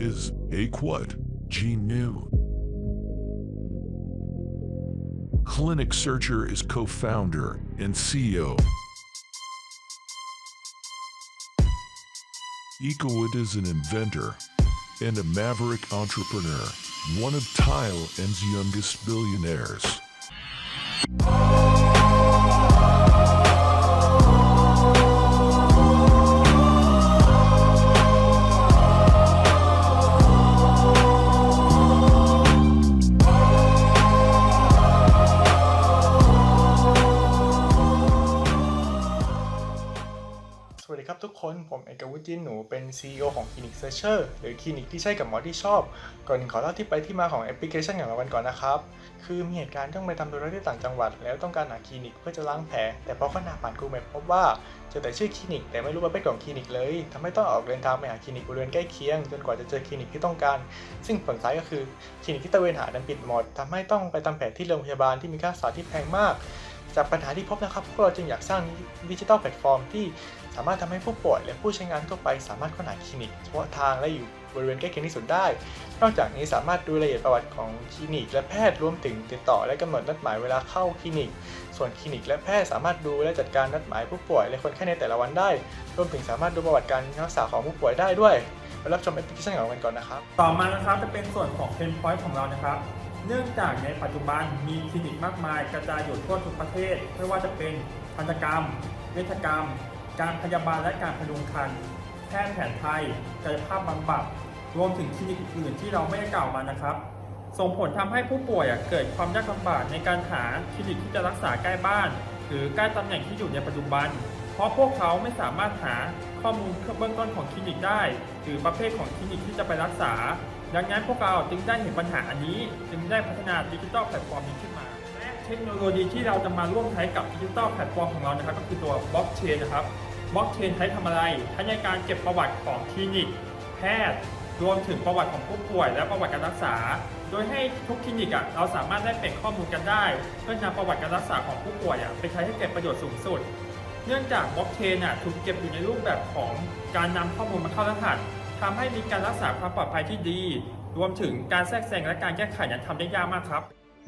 is Aquat G New. Clinic Searcher is co founder and CEO. Ecowood is an inventor and a maverick entrepreneur, one of Tile Thailand's youngest billionaires. วิจินหนูเป็น CEO ของ Clinic Searcher หรือคลินิกที่ใช่กับหมอที่ชอบ ก่อนอื่นขอเล่าที่ไปที่มาของแอปพลิเคชันของเรากันก่อนนะครับ คือมีเหตุการณ์ต้องไปทำธุระที่ต่างจังหวัด แล้วต้องการหาคลินิกเพื่อจะล้างแผล แต่พอค้นหาผ่าน Google Map พบว่าเจอแต่ชื่อคลินิก แต่ไม่รู้ประเภทของคลินิกเลยทำให้ต้องออกเดินทางไปหาคลินิกบริเวณใกล้เคียง จนกว่าจะเจอคลินิกที่ต้องการ ซึ่งผลท้ายก็คือคลินิกที่ตะเวนหาดันปิดหมดทำให้ต้องไปทำแผลที่โรงพยาบาลที่มีค่ารักษาที่แพงมาก จากปัญหาที่พบนะครับพวกเราจึงอยากสร้างดิจิทัลแพลตฟอร์มที่สามารถทำให้ผู้ป่วย และผู้ใช้งานทั่วไปสามารถค้นหาคลินิกเฉพาะทางและอยู่บริเวณใกล้เคียงที่สุดได้ นอกจากนี้สามารถดูรายละเอียดประวัติของคลินิก และแพทย์รวมถึงติดต่อและกำหนดนัดหมายเวลาเข้าคลินิก ส่วนคลินิก และแพทย์สามารถดูและจัดการนัดหมายผู้ป่วยและคนไข้ในแต่ละวันได้ รวมถึงสามารถดูประวัติการรักษาของผู้ป่วยได้ด้วยไปรับชมแอปพลิเคชันของเรากันก่อนนะครับ ต่อมานะครับจะเป็นส่วนของเพนพอยต์ของเรานะครับ เนื่องจากในปัจจุบันมีคลินิกมากมายกระจายอยู่ทั่วทุกประเทศ ไม่ว่าจะเป็นพันธกรรม เวชกรรม การพยาบาลและการพดุงครรภ์แพทย์แผนไทยกายภาพบำบัดรวมถึงคลินิกอื่นๆที่เราไม่ได้กล่าวมานะครับ ส่งผลทำให้ผู้ป่วยเกิดความยากลำบากในการหาคลินิกที่จะรักษาใกล้บ้าน หรือใกล้ตำแหน่งที่อยู่ในปัจจุบัน เพราะพวกเขาไม่สามารถหาข้อมูลเบื้องต้นของคลินิกได้ หรือประเภทของคลินิกที่จะไปรักษา ดังนั้นพวกเราจึงได้เห็นปัญหาอันนี้ จึงได้พัฒนาดิจิทัลแพลตฟอร์มนี้ขึ้นมา และเทคโนโลยีที่เราจะมาร่วมใช้กับดิจิทัลแพลตฟอร์มของเรานะครับ ก็คือตัวบล็อกเชนนะครับบล็อกเชนใช้ทำอะไรใช้ในการเก็บประวัติของคลินิก แพทย์รวมถึงประวัติของผู้ป่วย และประวัติการรักษา โดยให้ทุกคลินิกอะเราสามารถได้เปลี่ยนข้อมูลกันได้ เพื่อนำประวัติการรักษาของผู้ป่วยอะไปใช้ให้เกิดประโยชน์สูงสุด เนื่องจากบล็อกเชนอะถูกเก็บอยู่ในรูปแบบของการนำข้อมูลมาเข้ารหัส ทำให้มีการรักษาความปลอดภัยที่ดี รวมถึงการแทรกแซงและการแก้ไขนั้นทำได้ยากมากครับ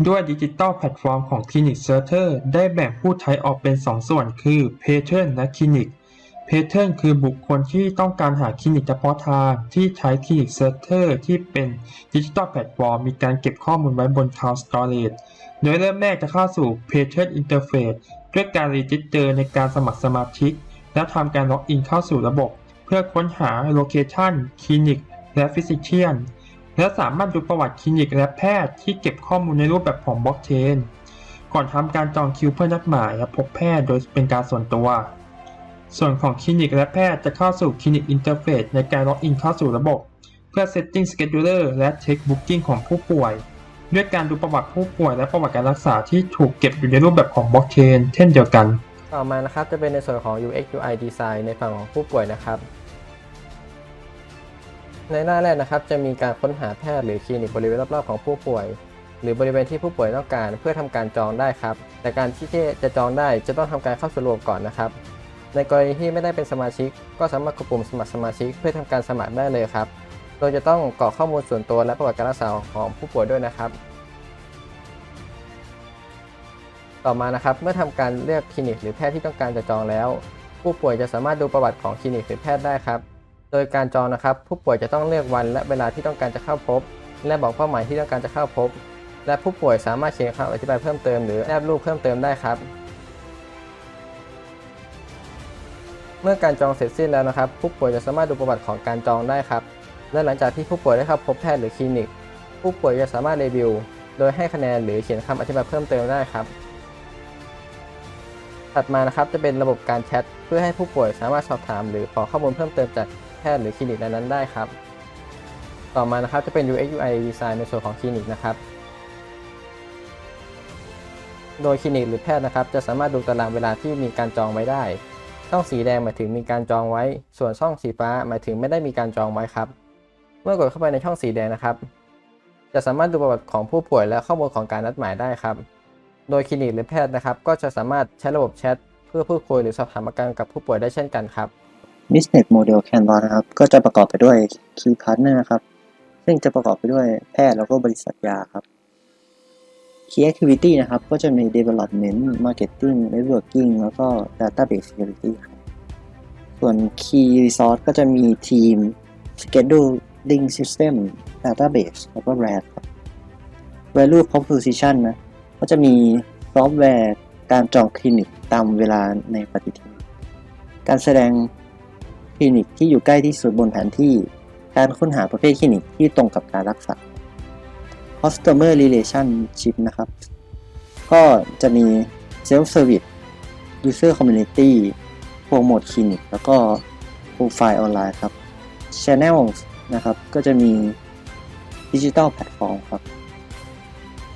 ด้วยดิจิตอลแพลตฟอร์มของ Clinic Searcher ได้แบ่งผู้ใช้ออกเป็น 2 ส่วนคือ Patron และ Clinic Patron คือบุคคลที่ต้องการหาคลินิกเฉพาะทางที่ใช้ Clinic Searcher ที่เป็นดิจิตอลแพลตฟอร์มมีการเก็บข้อมูลไว้บน Cloud Storage โดยเริ่มแรกจะเข้าสู่ Patron Interface ด้วยการรีจิสเตอร์ในการสมัครสมาชิก และทำการล็อกอินเข้าสู่ระบบ พื่อค้นหาโลเคชันคลินิก และฟิสิเชียน และสามารถดูประวัติคลินิกและแพทย์ที่เก็บข้อมูลในรูปแบบของบล็อกเชน ก่อนทำการจองคิวเพื่อนัดหมายและพบแพทย์โดยเป็นการส่วนตัว ส่วนของคลินิกและแพทย์จะเข้าสู่คลินิกอินเทอร์เฟซในการล็อกอินเข้าสู่ระบบ เพื่อ Setting Scheduler และเช็ค Booking ของผู้ป่วย ด้วยการดูประวัติผู้ป่วยและประวัติการรักษาที่ถูกเก็บอยู่ในรูปแบบของบล็อกเชนเช่นเดียวกัน ต่อมานะครับจะเป็นในส่วนของ UX UI Design ในฝั่งของผู้ป่วยนะครับ ในหน้าแรกนะครับ จะมีการค้นหาแพทย์หรือคลินิกบริเวณรอบๆของผู้ป่วย หรือบริเวณที่ผู้ป่วยต้องการเพื่อทำการจองได้ครับ แต่การที่จะจองได้จะต้องทำการเข้าสู่ระบบก่อนนะครับ ในกรณีที่ไม่ได้เป็นสมาชิก ก็สามารถกดปุ่มสมัครสมาชิก เพื่อทำการสมัครได้เลยครับ โดยจะต้องกรอกข้อมูลส่วนตัวและประวัติการรักษาของผู้ป่วยด้วยนะครับ ต่อมานะครับ เมื่อทำการเลือกคลินิกหรือแพทย์ที่ต้องการจะจองแล้ว ผู้ป่วยจะสามารถดูประวัติของคลินิกหรือแพทย์ได้ครับ โดยการจองนะครับ ผู้ป่วยจะต้องเลือกวันและเวลาที่ต้องการจะเข้าพบ และบอกเป้าหมายที่ต้องการจะเข้าพบ และผู้ป่วยสามารถเขียนคำอธิบายเพิ่มเติมหรือแนบรูปเพิ่มเติมได้ครับ เมื่อการจองเสร็จสิ้นแล้วนะครับ ผู้ป่วยจะสามารถดูประวัติของการจองได้ครับ และหลังจากที่ผู้ป่วยได้เข้าพบแพทย์หรือคลินิก ผู้ป่วยจะสามารถรีวิว โดยให้คะแนนหรือเขียนคำอธิบายเพิ่มเติมได้ครับถัดมานะครับจะเป็นระบบการแชทเพื่อให้ผู้ป่วยสามารถสอบถามหรือขอข้อมูลเพิ่มเติมจาก พทย์หรือคลินิกนั้นๆได้ครับ ต่อมานะครับจะเป็น UX UI Design ในส่วนของคลินิกนะครับ โดยคลินิกหรือแพทย์นะครับ จะสามารถดูตารางเวลาที่มีการจองไว้ได้ ช่องสีแดงหมายถึงมีการจองไว้ ส่วนช่องสีฟ้าหมายถึงไม่ได้มีการจองไว้ครับ เมื่อกดเข้าไปในช่องสีแดงนะครับ จะสามารถดูประวัติของผู้ป่วยและข้อมูลของการนัดหมายได้ครับ โดยคลินิกหรือแพทย์นะครับ ก็จะสามารถใช้ระบบแชทเพื่อพูดคุยหรือสอบถามอาการกับผู้ป่วยได้เช่นกันครับ Business Model Canvas นะครับ ก็จะประกอบไปด้วย Key Partner ครับ ซึ่งจะประกอบไปด้วยแพทย์แล้วก็บริษัทยาครับ Key Activity นะครับ ก็จะมี Development Marketing Networking แล้วก็ Database Security ครับ ส่วน Key Resource ก็จะมีทีม Scheduling System Database แล้วก็ RAD ครับ Value Proposition นะ ก็จะมีซอฟต์แวร์การจองคลินิกตามเวลาในปฏิทิน การแสดง ลินิกที่อยู่ใกล้ที่สุดบนแผนที่ การค้นหาประเภทคลินิกที่ตรงกับการรักษา customer relationship นะครับ ก็จะมี self service user community โปรโมทคลินิก แล้วก็โปรไฟล์ออนไลน์ครับ channel นะครับ ก็จะมีดิจิทัลแพลตฟอร์มครับ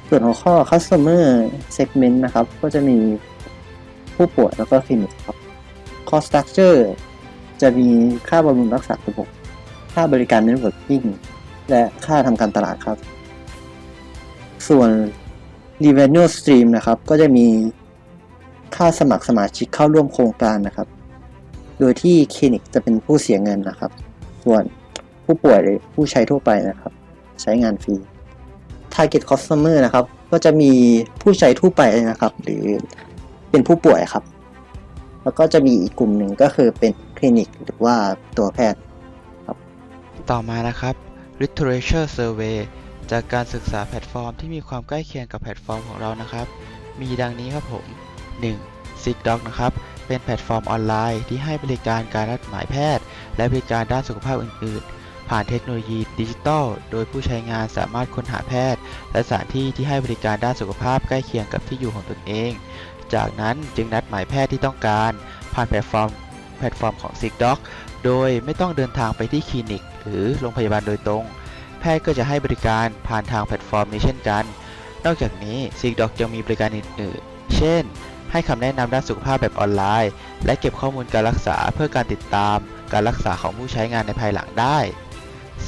ส่วนหัวข้อ customer segment นะครับ ก็จะมีผู้ป่วยแล้วก็คลินิกครับ cost structure จะมีค่าบำรุงรักษาระบบ ค่าบริการ Networking และค่าทำการตลาดครับ ส่วน Revenue Stream นะครับ ก็จะมีค่าสมัครสมาชิกเข้าร่วมโครงการนะครับ โดยที่คลินิกจะเป็นผู้เสียเงินนะครับ ส่วนผู้ป่วยหรือผู้ใช้ทั่วไปนะครับ ใช้งานฟรี Target Customer นะครับ ก็จะมีผู้ใช้ทั่วไปนะครับ หรือเป็นผู้ป่วยครับ แล้วก็จะมีอีกกลุ่มหนึ่งก็คือเป็น คลินิกหรือว่าตัวแพทย์ต่อมานะครับ literature survey จากการศึกษาแพลตฟอร์มที่มีความใกล้เคียงกับแพลตฟอร์มของเรานะครับ มีดังนี้ครับผม 1. SickDoc นะครับ เป็นแพลตฟอร์มออนไลน์ที่ให้บริการการนัดหมายแพทย์ และบริการด้านสุขภาพอื่น ๆ ผ่านเทคโนโลยีดิจิทัล โดยผู้ใช้งานสามารถค้นหาแพทย์ และสถานที่ที่ให้บริการด้านสุขภาพใกล้เคียงกับที่อยู่ของตนเอง จากนั้นจึงนัดหมายแพทย์ที่ต้องการ ผ่านแพลตฟอร์ม แพลตฟอร์มของ SickDoc โดยไม่ต้องเดินทางไปที่คลินิก หรือโรงพยาบาลโดยตรง แพทย์ก็จะให้บริการผ่านทางแพลตฟอร์มนี้เช่นกัน นอกจากนี้ SickDoc ยังมีบริการอื่นๆ เช่น ให้คำแนะนำด้านสุขภาพแบบออนไลน์ และเก็บข้อมูลการรักษาเพื่อการติดตาม การรักษาของผู้ใช้งานในภายหลังได้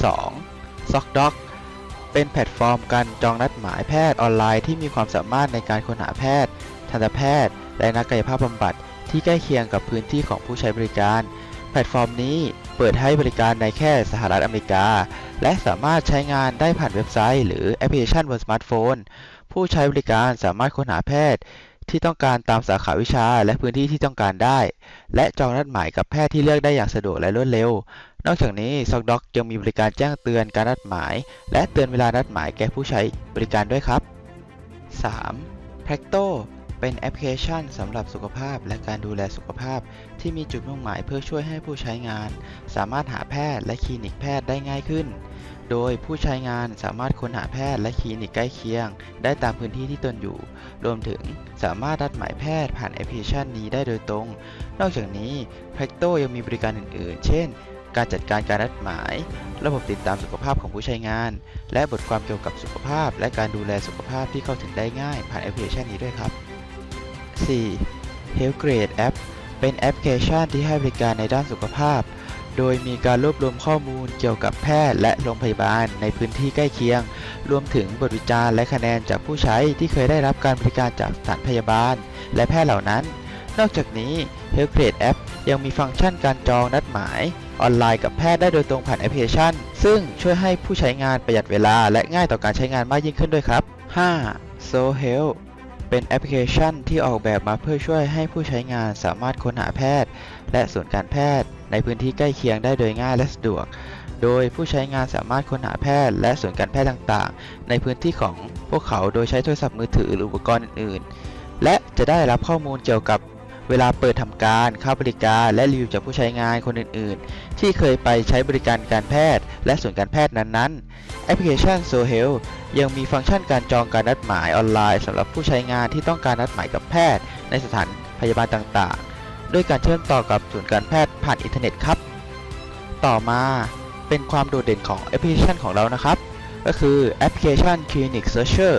2. ZocDoc เป็นแพลตฟอร์มการจองนัดหมายแพทย์ออนไลน์ที่มีความสามารถในการค้นหาแพทย์ ทันตแพทย์ และนักกายภาพบำบัด ที่ใกล้เคียงกับพื้นที่ของผู้ใช้บริการ แพลตฟอร์มนี้เปิดให้บริการในแค่สหรัฐอเมริกา และสามารถใช้งานได้ผ่านเว็บไซต์ หรือแอปพลิเคชันบนสมาร์ทโฟน ผู้ใช้บริการสามารถค้นหาแพทย์ ที่ต้องการตามสาขาวิชาและพื้นที่ที่ต้องการได้ และจองนัดหมายกับแพทย์ที่เลือกได้อย่างสะดวกและรวดเร็ว นอกจากนี้ ZocDoc ยังมีบริการแจ้งเตือนการนัดหมาย และเตือนเวลานัดหมายแก่ผู้ใช้บริการด้วยครับ 3. Practo เป็นแอปพลิเคชันสำหรับสุขภาพและการดูแลสุขภาพ ที่มีจุดมุ่งหมายเพื่อช่วยให้ผู้ใช้งาน สามารถหาแพทย์และคลินิกแพทย์ได้ง่ายขึ้น โดยผู้ใช้งานสามารถค้นหาแพทย์และคลินิกใกล้เคียง ได้ตามพื้นที่ที่ตนอยู่ รวมถึงสามารถนัดหมายแพทย์ผ่านแอปพลิเคชันนี้ได้โดยตรง นอกจากนี้ Practo ยังมีบริการอื่นๆ เช่น การจัดการการนัดหมาย ระบบติดตามสุขภาพของผู้ใช้งาน และบทความเกี่ยวกับสุขภาพ และการดูแลสุขภาพที่เข้าถึงได้ง่าย ผ่านแอปพลิเคชันนี้ด้วยครับ 4. Healthgrade App เป็นแอปพลิเคชันที่ให้บริการในด้านสุขภาพ โดยมีการรวบรวมข้อมูลเกี่ยวกับแพทย์และโรงพยาบาลในพื้นที่ใกล้เคียง รวมถึงบทวิจารณ์และคะแนนจากผู้ใช้ที่เคยได้รับการบริการจากสถานพยาบาล และแพทย์เหล่านั้น นอกจากนี้ Healthgrade App ยังมีฟังก์ชันการจองนัดหมาย ออนไลน์กับแพทย์ได้โดยตรงผ่านแอปพลิเคชัน ซึ่งช่วยให้ผู้ใช้งานประหยัดเวลา และง่ายต่อการใช้งานมากยิ่งขึ้นด้วยครับ 5. So Health เป็นแอปพลิเคชันที่ออกแบบมาเพื่อช่วยให้ผู้ใช้งานสามารถค้นหาแพทย์ และศูนย์การแพทย์ ในพื้นที่ใกล้เคียงได้โดยง่ายและสะดวก โดยผู้ใช้งานสามารถค้นหาแพทย์ และศูนย์การแพทย์ต่างๆ ในพื้นที่ของพวกเขาโดยใช้โทรศัพท์มือถือหรืออุปกรณ์อื่นๆ และจะได้รับข้อมูลเกี่ยวกับเวลาเปิดทำการค่าบริการ และรีวิวจากผู้ใช้งานคนอื่นๆ ที่เคยไปใช้บริการการแพทย์ และศูนย์การแพทย์นั้นๆ แอปพลิเคชัน So Health ยังมีฟังก์ชันการจองการนัดหมายออนไลน์สำหรับผู้ใช้งานที่ต้องการนัดหมายกับแพทย์ ในสถานพยาบาลต่างๆ ด้วยการเชื่อมต่อกับศูนย์การแพทย์ผ่านอินเทอร์เน็ตครับ ต่อมาเป็นความโดดเด่นของแอปพลิเคชันของเรานะครับ ก็คือแอปพลิเคชัน Clinic Searcher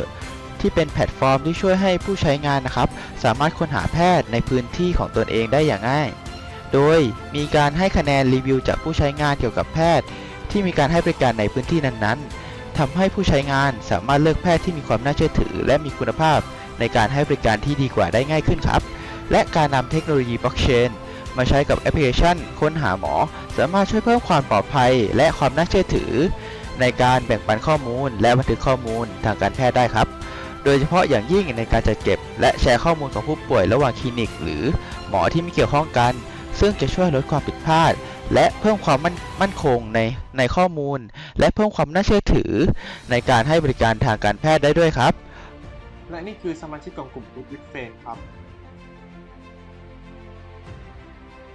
ที่เป็นแพลตฟอร์มที่ช่วยให้ผู้ใช้งานนะครับ สามารถค้นหาแพทย์ในพื้นที่ของตนเองได้อย่างง่าย โดยมีการให้คะแนนรีวิวจากผู้ใช้งานเกี่ยวกับแพทย์ ที่มีการให้บริการในพื้นที่นั้นๆ ทำให้ผู้ใช้งานสามารถเลือกแพทย์ที่มีความน่าเชื่อถือ และมีคุณภาพในการให้บริการที่ดีกว่าได้ง่ายขึ้นครับ และการนำเทคโนโลยีบล็อกเชนมาใช้กับแอปพลิเคชัน ค้นหาหมอ สามารถช่วยเพิ่มความปลอดภัย และความน่าเชื่อถือ ในการแบ่งปันข้อมูล และบันทึกข้อมูลทางการแพทย์ได้ครับ โดยเฉพาะอย่างยิ่งในการจัดเก็บ และแชร์ข้อมูลของผู้ป่วยระหว่างคลินิก หรือหมอที่ไม่เกี่ยวข้องกัน ซึ่งจะช่วยลดความผิดพลาด และเพิ่มความมั่นมั่นคงในในข้อมูล และเพิ่มความน่าเชื่อถือ ในการให้บริการทางการแพทย์ได้ด้วยครับ และนี่คือสมาชิกของกลุ่ม Good with f r i e n d ครับ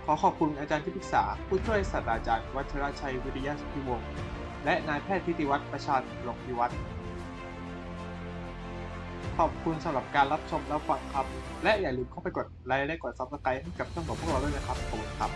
ขอขอบคุณอาจารย์ที่ปรึกษา ผู้ช่วยศาสตราจารย์วัชรชัยวิริยะสุทธิวงศ์และนายแพทย์ทิติวัฒน์ประชาหลงพิวัตรขอบคุณสำหรับการรับชมรับฟังครับ และอย่าลืมเข้าไปกดไลค์และกด Subscribe ให้กับช่องของพวกเราด้วยนะครับขอบคุณครับ